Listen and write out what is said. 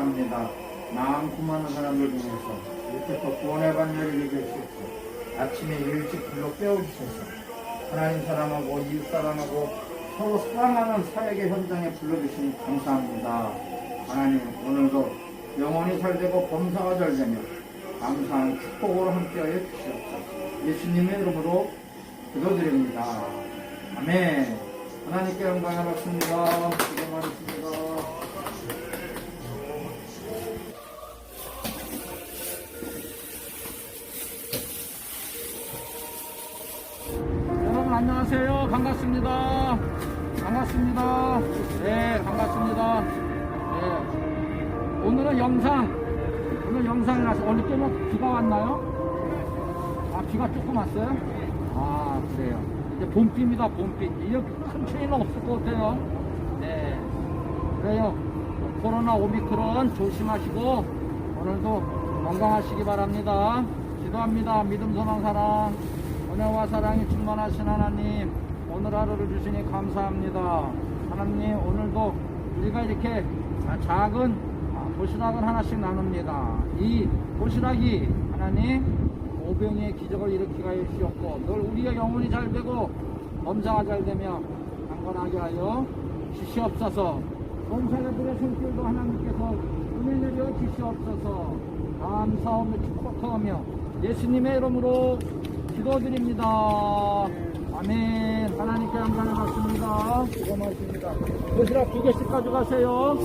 감사합니다. 마음 구하는 사람들 중에서 이렇게 또 구원의 반열이 되게 해주셨고 아침에 일찍 불러 깨워주셔서 하나님 사랑하고 이웃 사랑하고 서로 사랑하는 사역의 현장에 불러주시니 감사합니다. 하나님 오늘도 영혼이 잘되고 범사가 잘되며 감사한 축복으로 함께하여 주시옵소서. 예수님의 이름으로 기도드립니다. 아멘. 하나님께 영광을 받습니다. 안녕하세요. 반갑습니다. 반갑습니다. 네, 반갑습니다. 네. 오늘은 영상, 오늘 영상이 나서 어느 때는 비가 왔나요? 아, 비가 조금 왔어요? 아, 그래요. 이제 봄비입니다, 봄비. 이렇게 큰 차이는 없을 것 같아요. 네. 그래요. 코로나 오미크론 조심하시고, 오늘도 건강하시기 바랍니다. 기도합니다. 믿음, 소망, 사랑. 은혜와 사랑이 충만하신 하나님, 오늘 하루를 주시니 감사합니다. 하나님, 오늘도 우리가 이렇게 작은 도시락을 하나씩 나눕니다. 이 도시락이 하나님, 오병의 기적을 일으키게 하여 주시옵고, 늘 우리의 영혼이 잘 되고, 범사가 잘 되며, 강건하게 하여 주시옵소서. 범사자들의 손길도 하나님께서 은혜 내려 주시옵소서. 감사하며 축복하며, 예수님의 이름으로 기도드립니다. 아멘. 하나님께 영광을 받습니다. 수고 많으십니다. 도시락 두 개씩 가져가세요.